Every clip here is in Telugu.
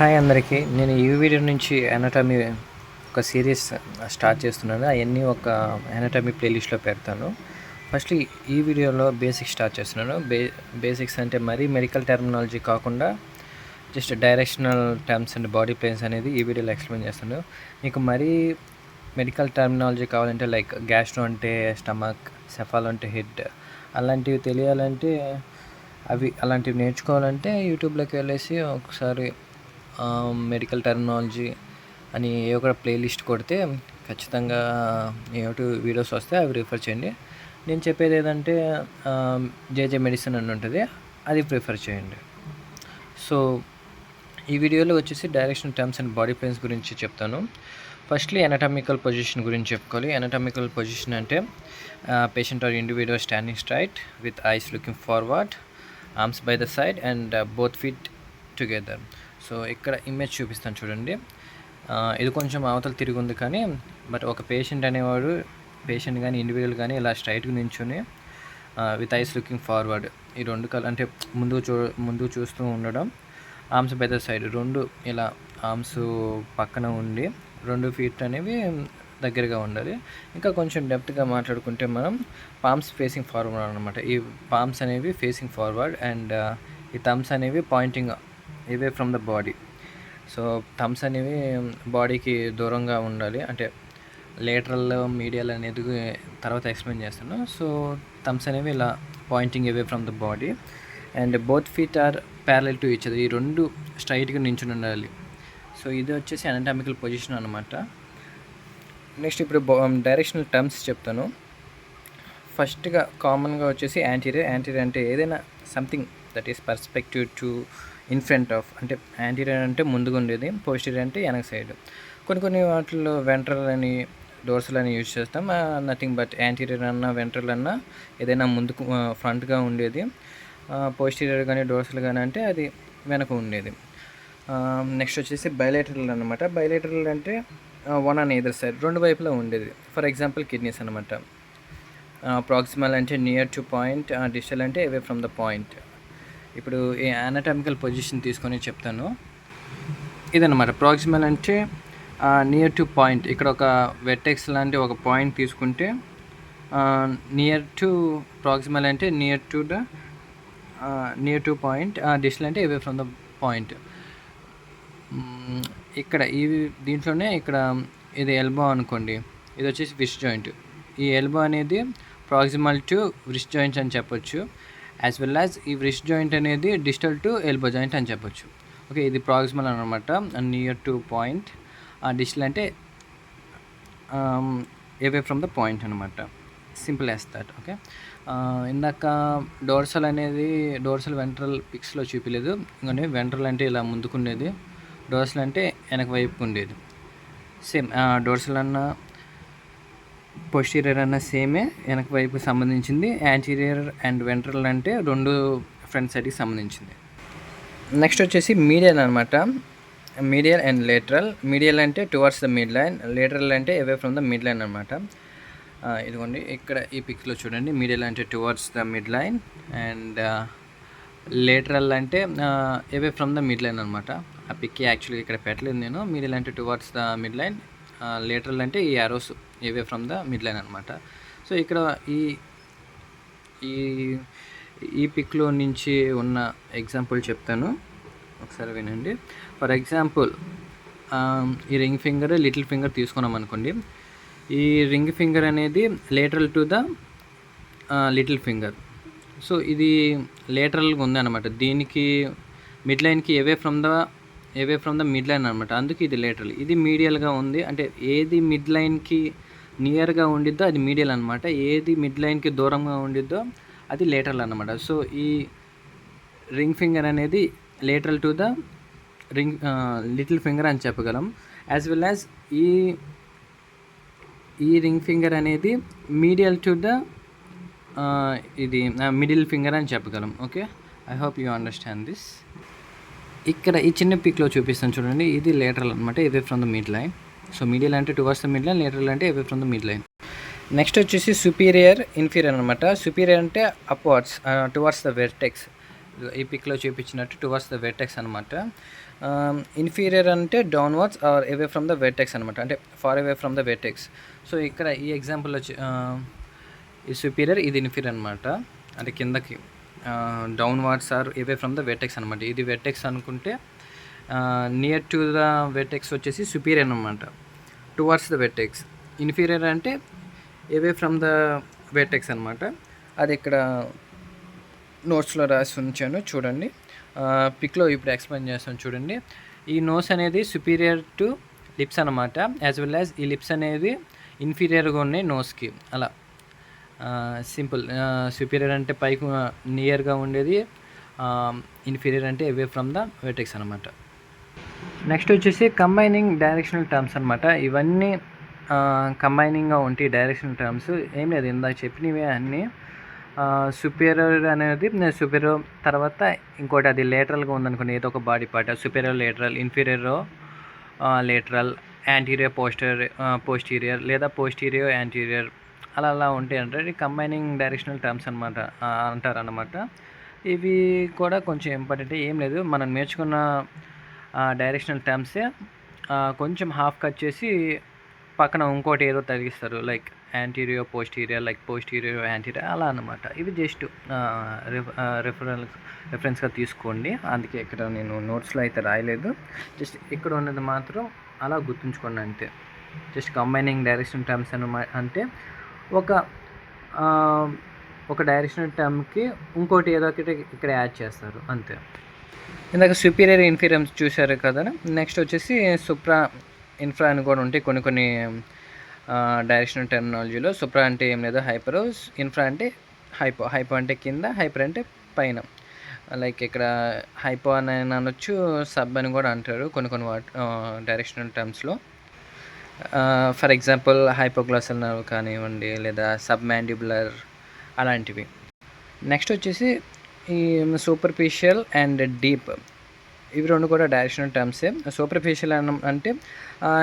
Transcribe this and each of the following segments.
హాయ్ అందరికీ. నేను ఈ వీడియో నుంచి ఎనటమీ ఒక సిరీస్ స్టార్ట్ చేస్తున్నాను. అవన్నీ ఒక ఎనటమీ ప్లేలిస్ట్లో పెడతాను. ఫస్ట్ ఈ వీడియోలో బేసిక్స్ స్టార్ట్ చేస్తున్నాను. బే బేసిక్స్ అంటే మరీ మెడికల్ టెర్మినాలజీ కాకుండా just directional terms and body planes అనేది ఈ వీడియోలో ఎక్స్ప్లెయిన్ చేస్తాను. మీకు మరీ మెడికల్ టర్మినాలజీ కావాలంటే లైక్ గ్యాస్ట్రో అంటే స్టమక్ సెఫాల్ అంటే హెడ్ అలాంటివి తెలియాలంటే అవి అలాంటివి నేర్చుకోవాలంటే యూట్యూబ్లోకి వెళ్ళేసి ఒకసారి మెడికల్ టెర్మినాలజీ అని ఏ ఒక ప్లేలిస్ట్ కొడితే ఖచ్చితంగా ఏమిటి వీడియోస్ వస్తే అవి రిఫర్ చేయండి. నేను చెప్పేది ఏదంటే జేజే మెడిసిన్ అని ఉంటుంది అది ప్రిఫర్ చేయండి. సో ఈ వీడియోలో వచ్చేసి direction terms and body pains గురించి చెప్తాను. ఫస్ట్లీ ఎనటామికల్ పొజిషన్ గురించి చెప్పుకోవాలి. ఎనటామికల్ పొజిషన్ అంటే patient or individual standing straight with eyes looking forward arms by the side and both feet together so ఇక్కడ ఇమేజ్ చూపిస్తాను చూడండి. ఇది కొంచెం అవతల తిరిగి ఉంది కానీ బట్ ఒక పేషెంట్ అనేవాడు పేషెంట్ కానీ ఇండివిజువల్ కానీ ఇలా స్ట్రైట్గా నించుని విత్ ఐస్ లుకింగ్ ఫార్వర్డ్ ఈ రెండు కల అంటే ముందు చూ ముందు చూస్తూ ఉండడం ఆర్మ్స్ బెదర్ సైడ్ రెండు ఇలా ఆర్మ్స్ పక్కన ఉండి రెండు ఫీట్ అనేవి దగ్గరగా ఉండాలి. ఇంకా కొంచెం డెప్త్గా మాట్లాడుకుంటే మనం పామ్స్ ఫేసింగ్ ఫార్వర్డ్ అనమాట ఈ పామ్స్ అనేవి ఫేసింగ్ ఫార్వర్డ్ అండ్ ఈ థమ్స్ అనేవి pointing away from the body so thumbs అనేవి బాడీకి దూరంగా ఉండాలి. అంటే లేటరల్ మీడియల్ అనేది తర్వాత ఎక్స్ప్లెయిన్ చేస్తాను. సో థమ్స్ అనేవి ఇలా pointing away from the body and both feet are parallel to each ఈ రెండు స్ట్రైట్గా నించుని ఉండాలి. సో ఇది వచ్చేసి అనటామికల్ పొజిషన్ అనమాట నెక్స్ట్ ఇప్పుడు డైరెక్షనల్ టర్మ్స్ um, చెప్తాను. ఫస్ట్గా కామన్గా వచ్చేసి యాంటీరియర్ యాంటీరియర్ అంటే ఏదైనా something that is perspective to in front of అంటే యాంటీరియర్ అంటే ముందుగా ఉండేది పోస్టీరియర్ అంటే వెనక సైడ్ కొన్ని కొన్ని వాటిల్లో వెంట్రల్ అని డోర్స్లు అని యూజ్ చేస్తాం. నథింగ్ బట్ యాంటీరియర్ అన్న వెంట్రల్ అన్న ఏదైనా ముందుకు ఫ్రంట్గా ఉండేది. పోస్టీరియర్ కానీ డోర్స్లు కానీ అంటే అది వెనక ఉండేది. నెక్స్ట్ వచ్చేసి బయలేటరల్ అనమాట బయలేటరల్ అంటే వన్ అన్ ఎదర్ సైడ్ రెండు వైపులా ఉండేది. ఫర్ ఎగ్జాంపుల్ కిడ్నీస్ అనమాట ప్రాక్సిమల్ అంటే నియర్ టు పాయింట్ డిజిటల్ అంటే అవే ఫ్రమ్ ద పాయింట్ ఇప్పుడు ఈ అనటామికల్ పొజిషన్ తీసుకొని చెప్తాను. ఇదన్నమాట ప్రాక్సిమల్ అంటే నియర్ టు పాయింట్ ఇక్కడ ఒక వెటెక్స్ లాంటి ఒక పాయింట్ తీసుకుంటే నియర్ టు ప్రాక్సిమల్ అంటే near to the near to point distal అంటే అవే ఫ్రమ్ ద పాయింట్ ఇక్కడ ఈ దీంట్లోనే ఇక్కడ ఇది ఎల్బో అనుకోండి. ఇది వచ్చేసి విష్ జాయింట్ ఈ ఎల్బో అనేది ప్రాక్సిమల్ టు విష్ జాయింట్ అని చెప్పొచ్చు. యాజ్ వెల్ యాజ్ ఈ రిస్ట్ జాయింట్ అనేది డిజిటల్ టు ఎల్బో జాయింట్ అని చెప్పొచ్చు. ఓకే ఇది ప్రాక్సిమల్ అనమాట నియర్ టు పాయింట్ డిజిటల్ అంటే అవే ఫ్రమ్ ద పాయింట్ అనమాట సింపుల్ యాజ్ దట్ ఓకే ఇందాక డోర్సల్ అనేది డోర్సల్ వెంట్రల్ పిక్స్లో చూపించలేదు ఎందుకంటే వెంట్రల్ అంటే ఇలా ముందుకుండేది డోర్సల్ అంటే వెనక వైపుకు ఉండేది. సేమ్ డోర్సల్ అన్న పొస్టీరియర్ అన్న సేమే వెనక వైపు సంబంధించింది. యాంటీరియర్ అండ్ వెంట్రల్ అంటే రెండు ఫ్రంట్ సైడ్కి సంబంధించింది. నెక్స్ట్ వచ్చేసి మీడియల్ అనమాట మీడియల్ అండ్ లేటరల్ మీడియల్ అంటే towards the mid line lateral అంటే away from the mid line అనమాట ఇదిగోండి ఇక్కడ ఈ పిక్లో చూడండి. మీడియల్ అంటే towards the mid line and lateral అంటే away from the mid line అనమాట ఆ పిక్ యాక్చువల్గా ఇక్కడ పెట్టలేదు నేను. మీడియల్ అంటే towards the mid line lateral అంటే ఈ arrows away from the mid line అనమాట సో ఇక్కడ ఈ ఈ ఈ పిక్లో నుంచి ఉన్న ఎగ్జాంపుల్ చెప్తాను. ఒకసారి వినండి. ఫర్ ఎగ్జాంపుల్ um, ఈ రింగ్ ఫింగర్ లిటిల్ ఫింగర్ తీసుకున్నాం అనుకోండి. ఈ రింగ్ ఫింగర్ అనేది lateral to the little finger. So ఇది లేటరల్గా ఉందన్నమాట దీనికి మిడ్ లైన్కి away from the away from the mid line అనమాట అందుకే ఇది లేటరల్ ఇది మీడియల్గా ఉంది. అంటే ఏది మిడ్ లైన్కి నియర్గా ఉండిద్దో అది మీడియల్ అనమాట ఏది మిడ్ లైన్కి దూరంగా ఉండిద్దో అది లేటరల్ అనమాట సో ఈ రింగ్ ఫింగర్ అనేది lateral to the ring little finger అని చెప్పగలం. యాజ్ వెల్ యాజ్ ఈ ఈ రింగ్ ఫింగర్ అనేది మీడియల్ టు ద ఇది మిడిల్ ఫింగర్ అని చెప్పగలం. Okay I hope you understand this ఇక్కడ ఈ చిన్న పిక్లో చూపిస్తాను చూడండి. ఇది లేటరల్ అనమాట ఇది from the mid line so medial అంటే towards the mid line lateral అంటే ఇవే from the mid line next వచ్చేసి సుపీరియర్ ఇన్ఫీరియర్ అనమాట సుపీరియర్ అంటే అప్వర్డ్స్ టువర్డ్స్ ద వెర్టెక్స్ ఈ పిక్లో చూపించినట్టు టువర్డ్స్ ద వెర్టెక్స్ అనమాట ఇన్ఫీరియర్ అంటే downwards or away from the vertex అనమాట అంటే far away from the vertex so ఇక్కడ ఈ ఎగ్జాంపుల్ వచ్చి ఈ సుపీరియర్ ఇది ఇన్ఫీరియర్ అనమాట అంటే కిందకి downwards or away from the vertex అనమాట ఇది వెర్టెక్స్ అనుకుంటే నియర్ టు ద వెటెక్స్ వచ్చేసి సుపీరియర్ అనమాట టువర్డ్స్ ద వెటెక్స్ ఇన్ఫీరియర్ అంటే అవే ఫ్రమ్ ద వెటెక్స్ అనమాట అది ఇక్కడ నోట్స్లో రాసి ఉంచాను చూడండి. పిక్లో ఇప్పుడు ఎక్స్ప్లెయిన్ చేస్తాను చూడండి. ఈ నోస్ అనేది సుపీరియర్ టు లిప్స్ అనమాట యాజ్ వెల్ యాజ్ ఈ లిప్స్ అనేది ఇన్ఫీరియర్గా ఉన్నాయి నోస్కి అలా. సింపుల్ సుపీరియర్ అంటే పైకి నియర్గా ఉండేది. ఇన్ఫీరియర్ అంటే అవే ఫ్రమ్ ద వెటెక్స్ అనమాట నెక్స్ట్ వచ్చేసి కంబైనింగ్ డైరెక్షనల్ టర్మ్స్ అనమాట ఇవన్నీ కంబైనింగ్గా ఉంటాయి డైరెక్షనల్ టర్మ్స్ ఏం లేదు ఇందాక చెప్పినవే అన్నీ. సుపీరియర్ అనేది సుపీరియర్ తర్వాత ఇంకోటి అది లేటరల్గా ఉందనుకోండి ఏదో ఒక body part superior lateral inferior lateral anterior poster posterior లేదా పోస్టీరియర్ యాంటీరియర్ అలా అలా ఉంటాయి అంటే కంబైనింగ్ డైరెక్షనల్ టర్మ్స్ అనమాట అంటారు అనమాట ఇవి కూడా కొంచెం ఇంపార్టెంట్ ఏం లేదు. మనం నేర్చుకున్న డైరెక్షనల్ టర్మ్సే కొంచెం హాఫ్ కట్ చేసి పక్కన ఇంకోటి ఏదో తగిలిస్తారు like antero posterior like postero anterior అలా అనమాట ఇవి జస్ట్ రెఫరెన్స్ రెఫరెన్స్గా తీసుకోండి. అందుకే ఇక్కడ నేను నోట్స్లో అయితే రాయలేదు. జస్ట్ ఇక్కడ ఉన్నది మాత్రం అలా గుర్తుంచుకోండి అంతే. జస్ట్ కంబైనింగ్ డైరెక్షన్ టర్మ్స్ అనమా అంటే ఒక ఒక డైరెక్షనల్ టర్మ్కి ఇంకోటి ఏదో ఒకటి ఇక్కడ యాడ్ చేస్తారు అంతే. ఇందాక సుపీరియర్ ఇన్ఫీరియర్ చూశారు కదా. నెక్స్ట్ వచ్చేసి సుప్రా ఇన్ఫ్రా అని కూడా ఉంటాయి కొన్ని కొన్ని డైరెక్షనల్ టెక్నాలజీలో సుప్రా అంటే ఏం లేదు? హైపర్ ఇన్ఫ్రా అంటే హైపో హైపో అంటే కింద హైపర్ అంటే పైన. లైక్ ఇక్కడ హైపో అని అనొచ్చు సబ్ అని కూడా అంటారు కొన్ని కొన్ని వాట్ డైరెక్షనల్ టర్మ్స్లో ఫర్ ఎగ్జాంపుల్ హైపోగ్లాసల్ నర్వ్ కానివ్వండి లేదా సబ్ మ్యాండిబులర్ అలాంటివి. నెక్స్ట్ వచ్చేసి ఈ సూపర్ఫిషియల్ అండ్ డీప్ ఇవి రెండు కూడా డైరెక్షనల్ టర్మ్సే సూపర్ఫిషియల్ అంటే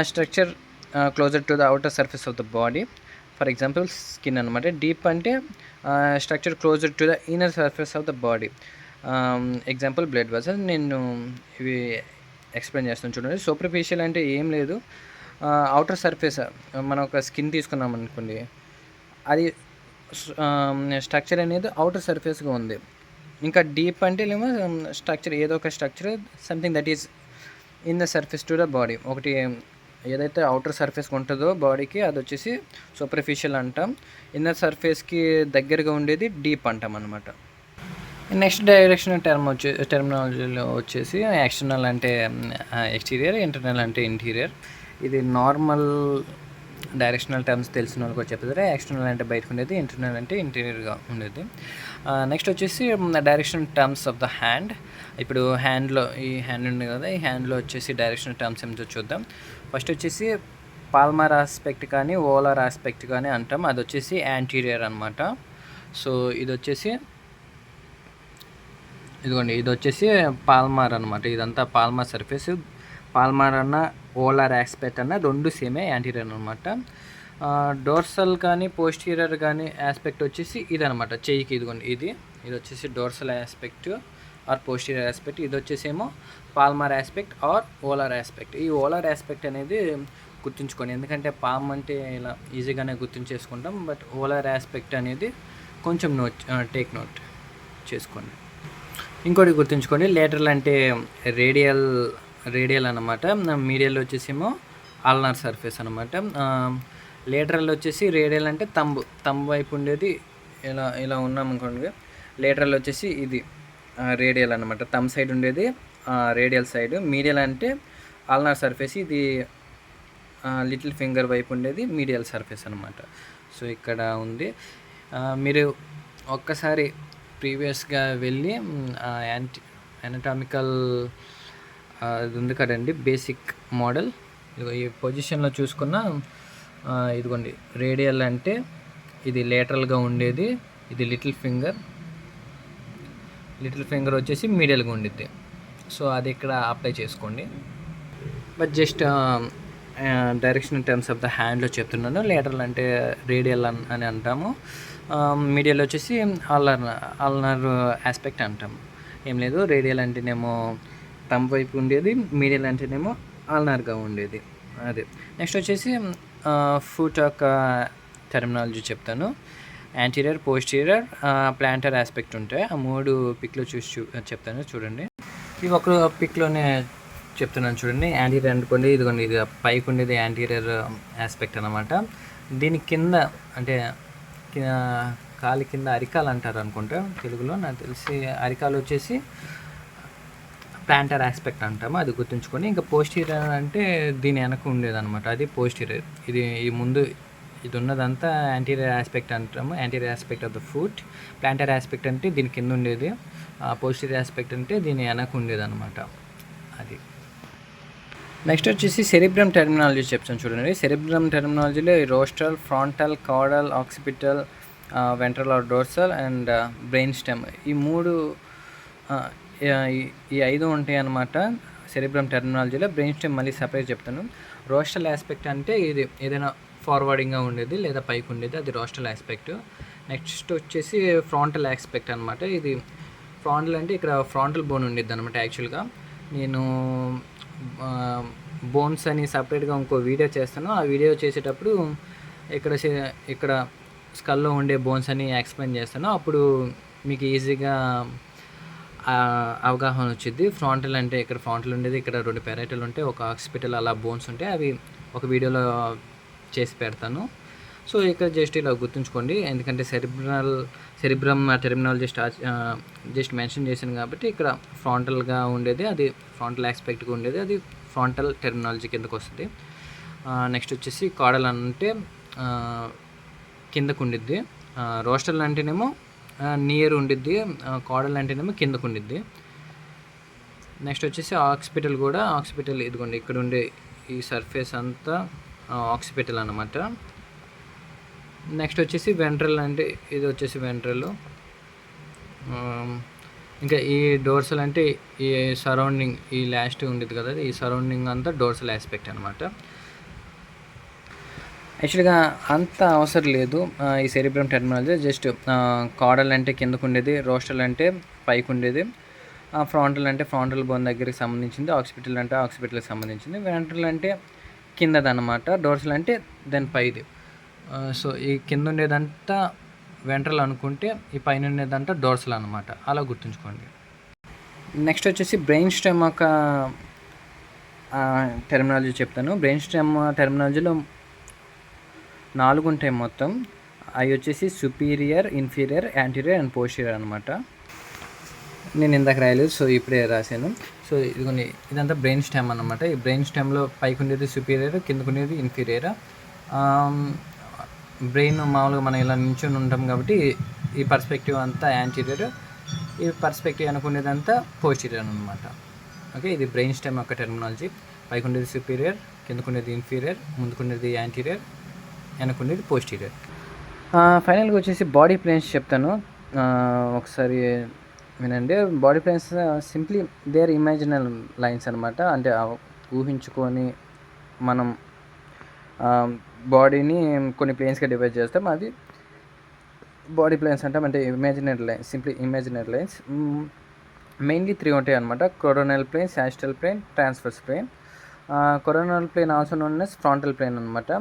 structure closer to the outer surface of the body for example skin అనమాట డీప్ అంటే structure closer to the inner surface of the body example blood vessel నేను ఇవి ఎక్స్ప్లెయిన్ చేస్తాను చూడండి. సూపర్ఫిషియల్ అంటే ఏం లేదు. అవుటర్ సర్ఫేస్ మనం ఒక స్కిన్ తీసుకున్నాం అనుకోండి అది స్ట్రక్చర్ అనేది అవుటర్ సర్ఫేస్గా ఉంది. ఇంకా డీప్ అంటే ఏమో um, స్ట్రక్చర్ ఏదో ఒక structure something that is in the surface to the body ఒకటి um, ఏదైతే అవుటర్ సర్ఫేస్ ఉంటుందో బాడీకి అది వచ్చేసి సూపర్ఫిషియల్ అంటాం. ఇన్నర్ సర్ఫేస్కి దగ్గరగా ఉండేది డీప్ అంటాం అనమాట నెక్స్ట్ డైరెక్షన్ టర్మ్ వచ్చే టెర్మినాలజీలో వచ్చేసి ఎక్స్టర్నల్ అంటే um, uh, ఎక్స్టీరియర్ ఇంటర్నల్ అంటే ఇంటీరియర్ ఇది నార్మల్ డైరెక్షనల్ టర్మ్స్ తెలిసిన వాళ్ళకి కూడా చెప్తారు. ఎక్స్టర్నల్ అంటే బయటకు ఉండేది ఇంటర్నల్ అంటే ఇంటీరియర్గా ఉండేది. నెక్స్ట్ వచ్చేసి directional terms of the hand ఇప్పుడు హ్యాండ్లో ఈ హ్యాండ్ ఉంది కదా ఈ హ్యాండ్లో వచ్చేసి డైరెక్షనల్ టర్మ్స్ ఏమిటో చూద్దాం. ఫస్ట్ వచ్చేసి పాల్మార్ ఆస్పెక్ట్ కానీ ఓలర్ ఆస్పెక్ట్ కానీ అంటాం. అది వచ్చేసి యాంటీరియర్ అనమాట సో ఇది వచ్చేసి ఇదిగోండి ఇది వచ్చేసి పాల్మార్ అనమాట ఇదంతా పాల్మార్ సర్ఫేస్ పాల్మార్ అన్న ఓలార్ ఆస్పెక్ట్ అన్న రెండు సేమే యాంటీరియర్ అనమాట డోర్సల్ కానీ పోస్టీరియర్ కానీ ఆస్పెక్ట్ వచ్చేసి ఇది అనమాట చెయ్యికి ఇదిగోండి ఇది. ఇది వచ్చేసి dorsal aspect or posterior aspect ఇది వచ్చేసేమో palmar aspect or volar aspect ఈ ఓలార్ ఆస్పెక్ట్ అనేది గుర్తుంచుకోండి. ఎందుకంటే పామ్ అంటే ఇలా ఈజీగానే గుర్తించేసుకుంటాం. బట్ ఓలార్ ఆస్పెక్ట్ అనేది కొంచెం నోట్ టేక్ నోట్ చేసుకోండి. ఇంకోటి గుర్తుంచుకోండి. లేటరల్ అంటే రేడియల్ రేడియల్ అనమాట మీడియల్ వచ్చేసేమో అల్నార్ సర్ఫేస్ అనమాట లేటరల్ వచ్చేసి రేడియల్ అంటే తంబు. తంబు వైపు ఉండేది ఇలా ఇలా ఉన్నాం అనుకోండి. లేటరల్ వచ్చేసి ఇది రేడియల్ అనమాట తమ్ సైడ్ ఉండేది రేడియల్ సైడ్. మీడియల్ అంటే అల్నార్ సర్ఫేస్ ఇది లిటిల్ ఫింగర్ వైపు ఉండేది మీడియల్ సర్ఫేస్ అనమాట సో ఇక్కడ ఉంది. మీరు ఒక్కసారి ప్రీవియస్గా వెళ్ళి యాంటీ ఎనటామికల్ అది ఉంది కదండి బేసిక్ మోడల్ ఈ పొజిషన్లో చూసుకున్న ఇదిగోండి రేడియల్ అంటే ఇది లేటరల్గా ఉండేది ఇది లిటిల్ ఫింగర్ లిటిల్ ఫింగర్ వచ్చేసి మీడియల్గా ఉండిద్ది. సో అది ఇక్కడ అప్లై చేసుకోండి. But just direction terms of the హ్యాండ్లో చెప్తున్నాను. లేటరల్ అంటే రేడియల్ అని అంటాము. మీడియాలో వచ్చేసి ఆల్నర్ అల్నర్ ఆస్పెక్ట్ అంటాము. ఏం లేదు రేడియల్ అంటేనేమో తంబ్ వైపు ఉండేది మీడియల్ అంటేనేమో ఆల్నార్గా ఉండేది. అదే. నెక్స్ట్ వచ్చేసి ఫుట్ యొక్క టెర్మినాలజీ చెప్తాను. యాంటీరియర్ పోస్టీరియర్ ప్లాంటర్ ఆస్పెక్ట్ ఉంటాయి. ఆ మూడు పిక్లో చూసి చూ చెప్తాను. చూడండి. ఇవి ఒక పిక్లోనే చెప్తున్నాను చూడండి. యాంటీరియర్ అనుకోండి ఇదిగోండి ఇది పైకి ఉండేది యాంటీరియర్ ఆస్పెక్ట్ అనమాట దీని కింద అంటే కాలి కింద అరికాలు అంటారు అనుకుంటా తెలుగులో. నాకు తెలిసి అరికాలు వచ్చేసి ప్లాంటర్ ఆస్పెక్ట్ అంటాము అది గుర్తుంచుకొని ఇంకా పోస్టీరియర్ అంటే దీని వెనక ఉండేదన్నమాట. అది పోస్టీరియర్. ఇది ఈ ముందు ఇది ఉన్నదంతా యాంటీరియర్ ఆస్పెక్ట్ అంటాము anterior aspect of the foot. Plantar aspect అంటే దీని కింద ఉండేది. పోస్టీరియర్ ఆస్పెక్ట్ అంటే దీని వెనక ఉండేదన్నమాట. అది. నెక్స్ట్ వచ్చేసి సెరిబ్రమ్ టెర్మినాలజీ చెప్తాను చూడండి. Cerebrum టెర్మినాలజీలో rostral frontal caudal occipital ventral or dorsal and brain stem. ఈ మూడు ఈ- ఐదు ఉంటాయి అన్నమాట. సెరిబ్రమ్ టెర్మినాలజీలో బ్రెయిన్ స్టెమ్ మళ్ళీ సపరేట్ చెప్తాను. రోస్టల్ ఆస్పెక్ట్ అంటే ఇది ఏదైనా ఫార్వర్డింగ్గా ఉండేది లేదా పైకి ఉండేది అది రోస్టల్ ఆస్పెక్ట్ నెక్స్ట్ వచ్చేసి ఫ్రాంటల్ ఆస్పెక్ట్ అనమాట ఇది ఫ్రాంటల్ అంటే ఇక్కడ ఫ్రాంటల్ బోన్ ఉండేది అనమాట యాక్చువల్గా నేను బోన్స్ అని సపరేట్గా ఇంకో వీడియో చేస్తాను. ఆ వీడియో చేసేటప్పుడు ఇక్కడ ఇక్కడ స్కల్లో ఉండే బోన్స్ అని ఎక్స్ప్లెయిన్ చేస్తాను. అప్పుడు మీకు ఈజీగా అవగాహన వచ్చింది ఫ్రాంటల్ అంటే ఇక్కడ ఫ్రాంటల్ ఉండేది ఇక్కడ రెండు పెరైటల్ ఉంటే ఒక హాస్పిటల్ అలా బోన్స్ ఉంటాయి అవి ఒక వీడియోలో చేసి పెడతాను. సో ఇక్కడ జస్ట్ ఇలా గుర్తుంచుకోండి. ఎందుకంటే cerebral cerebrum terminology start just mention చేశాను కాబట్టి ఇక్కడ ఫ్రాంటల్గా ఉండేది అది ఫ్రాంటల్ ఆస్పెక్ట్గా ఉండేది అది ఫ్రాంటల్ టెర్మినాలజీ కిందకు వస్తుంది. నెక్స్ట్ వచ్చేసి కాడల్ అంటే కిందకు ఉండిద్ది. రోస్టల్ అంటేనేమో నియర్ ఉండిద్ది కోడలు అంటేనేమో కిందకు ఉండిద్ది. నెక్స్ట్ వచ్చేసి ఆక్సిపిటల్ కూడా ఆక్సిపిటల్ ఇదిగోండి ఇక్కడ ఉండే ఈ సర్ఫేస్ అంతా ఆక్సిపిటల్ అనమాట నెక్స్ట్ వచ్చేసి వెంట్రల్ అంటే ఇది వచ్చేసి వెంట్రల్ ఇంకా ఈ డోర్సల్ అంటే ఈ సరౌండింగ్ ఈ లాస్ట్ ఉండేది కదా ఈ సరౌండింగ్ అంతా డోర్సల్ ఆస్పెక్ట్ అనమాట యాక్చువల్గా అంత అవసరం లేదు. ఈ సెరిబ్రమ్ టెర్మినాలజీ జస్ట్ కాడల్ అంటే కిందకు ఉండేది రోస్టల్ అంటే పైకి ఉండేది ఫ్రాంటల్ అంటే ఫ్రాంటల్ బోన్ దగ్గరికి సంబంధించింది ఆక్సిపిటల్ అంటే ఆక్సిపిటల్కి సంబంధించింది వెంట్రల్ అంటే కిందదన్నమాట డోర్సల్ అంటే దాని పైది. సో ఈ కింద ఉండేదంతా వెంట్రల్ అనుకుంటే ఈ పైన ఉండేదంతా డోర్సల్ అనమాట అలా గుర్తుంచుకోండి. నెక్స్ట్ వచ్చేసి బ్రెయిన్ స్టెమ్ ఒక టెర్మినాలజీ చెప్తాను. బ్రెయిన్ స్టెమ్ టెర్మినాలజీలో నాలుగు ఉంటాయి మొత్తం. అవి వచ్చేసి superior inferior anterior and posterior అనమాట నేను ఇందాక రాయలేదు సో ఇప్పుడే రాశాను. సో ఇదిగోండి ఇదంతా బ్రెయిన్ స్టెమ్ అనమాట ఈ బ్రెయిన్ స్టెమ్లో పైకి ఉండేది సుపీరియర్ కిందకు ఉండేది ఇన్ఫీరియర్ బ్రెయిన్ మామూలుగా మనం ఇలా నించుని ఉంటాం కాబట్టి ఈ పర్స్పెక్టివ్ అంతా యాంటీరియర్ ఈ పర్స్పెక్టివ్ అనుకునేదంతా పోస్టీరియర్ అనమాట ఓకే ఇది బ్రెయిన్ స్టెమ్ యొక్క టెర్మినాలజీ పైకి ఉండేది సుపీరియర్ కిందకుండేది ఇన్ఫీరియర్ ముందుకుండేది యాంటీరియర్ వెనకుండేది పోస్టీరియర్ ఫైనల్గా వచ్చేసి బాడీ ప్లేన్స్ చెప్తాను. ఒకసారి వినండి. Body planes simply they are imaginal lines అనమాట అంటే ఊహించుకొని మనం బాడీని కొన్ని ప్లేన్స్గా డివైడ్ చేస్తాం. అది బాడీ ప్లేన్స్ అంటాం. అంటే imaginary lines simply imaginary lines. Mainly three ఉంటాయి అనమాట coronal plane sagittal plane transverse plane. Coronal plane also known frontal plane అనమాట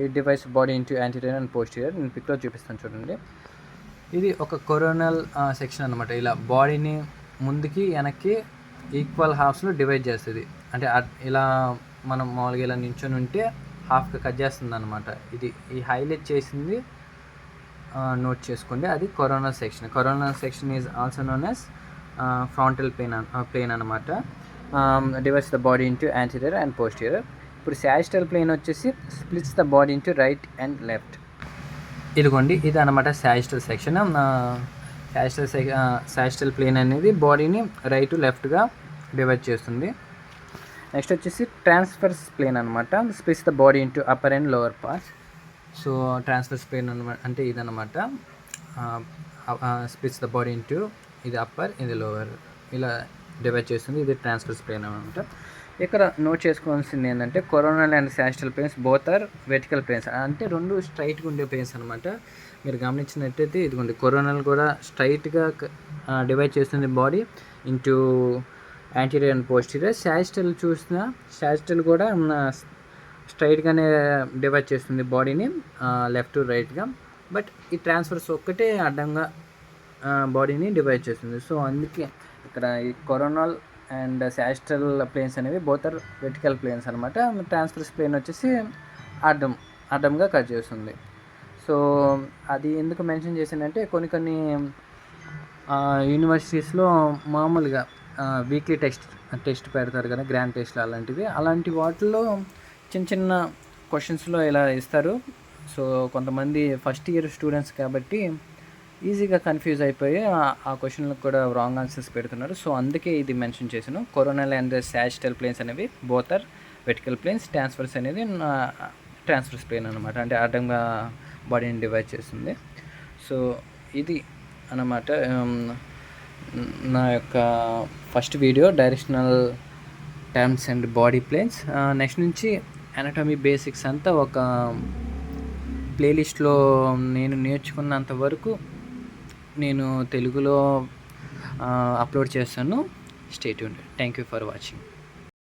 ఈ divides body into anterior and posterior. నేను పిక్లో చూపిస్తాను చూడండి. ఇది ఒక కొరోనల్ సెక్షన్ అనమాట ఇలా బాడీని ముందుకి వెనక్కి ఈక్వల్ హాఫ్స్లో డివైడ్ చేస్తుంది. అంటే ఇలా మనం మామూలుగా ఇలా నించొని ఉంటే హాఫ్గా కట్ చేస్తుంది అనమాట ఇది ఈ హైలైట్ చేసింది నోట్ చేసుకోండి. అది coronal section. Coronal section is also known as frontal plane plane అనమాట divides the body into anterior and posterior. ఇప్పుడు శాస్టల్ ప్లేన్ వచ్చేసి splits the body into right and left. ఇదిగోండి ఇది అనమాట శాస్టల్ సెక్షన్ శాస్టల్ శాస్టల్ ప్లేన్ అనేది బాడీని రైట్ లెఫ్ట్గా డివైడ్ చేస్తుంది. నెక్స్ట్ వచ్చేసి ట్రాన్స్ఫర్స్ ప్లేన్ అనమాట splits the body into upper and lower parts. So transverse plane అనమాట అంటే ఇదనమాట స్ప్లిట్స్ ద బాడీ ఇంటూ ఇది అప్పర్ ఇది లోవర్. ఇలా డివైడ్ చేస్తుంది. ఇది ట్రాన్స్ఫర్స్ ప్లేన్ అనమాట ఇక్కడ నోట్ చేసుకోవాల్సింది ఏంటంటే coronal and sagittal planes both are vertical planes అంటే రెండు స్ట్రైట్గా ఉండే పెయిన్స్ అనమాట మీరు గమనించినట్టయితే ఇదిగోండి కొరోనల్ కూడా స్ట్రైట్గా డివైడ్ చేస్తుంది body into anterior and posterior శాస్టల్ చూసిన శాస్టల్ కూడా స్ట్రైట్గానే డివైడ్ చేస్తుంది బాడీని లెఫ్ట్ రైట్గా బట్ ఈ ట్రాన్స్ఫర్స్ ఒక్కటే అడ్డంగా బాడీని డివైడ్ చేస్తుంది. సో అందుకే ఇక్కడ ఈ కరోనాల్ అండ్ శాస్ట్రల్ ప్లేన్స్ అనేవి బోతర్ వెర్టికల్ ప్లేన్స్ అనమాట ట్రాన్స్ఫర్స్ ప్లేన్ వచ్చేసి అడ్డం అడ్డంగా కట్ చేస్తుంది. సో అది ఎందుకు మెన్షన్ చేసిందంటే కొన్ని కొన్ని యూనివర్సిటీస్లో మామూలుగా వీక్లీ టెస్ట్ టెస్ట్ పెడతారు కదా గ్రాండ్ టెస్ట్ అలాంటివి అలాంటి వాటిల్లో చిన్న చిన్న క్వశ్చన్స్లో ఇలా ఇస్తారు. సో కొంతమంది ఫస్ట్ ఇయర్ స్టూడెంట్స్ కాబట్టి ఈజీగా కన్ఫ్యూజ్ అయిపోయి ఆ- క్వశ్చన్లకు కూడా రాంగ్ ఆన్సర్స్ పెడుతున్నారు. సో అందుకే ఇది మెన్షన్ చేశాను. కొరోనల్ అండ్ శాజిటల్ ప్లేన్స్ అనేవి both are vertical planes transverse అనేది ట్రాన్స్ఫర్స్ ప్లేన్ అనమాట అంటే అడ్డంగా బాడీని డివైడ్ చేస్తుంది. సో ఇది అన్నమాట నా యొక్క first video directional terms and body planes next నుంచి అనటమీ బేసిక్స్ అంతా ఒక ప్లేలిస్ట్లో నేను నేర్చుకున్నంత వరకు నేను తెలుగులో అప్లోడ్ చేస్తాను. స్టేట్ థ్యాంక్ యూ ఫర్ వాచింగ్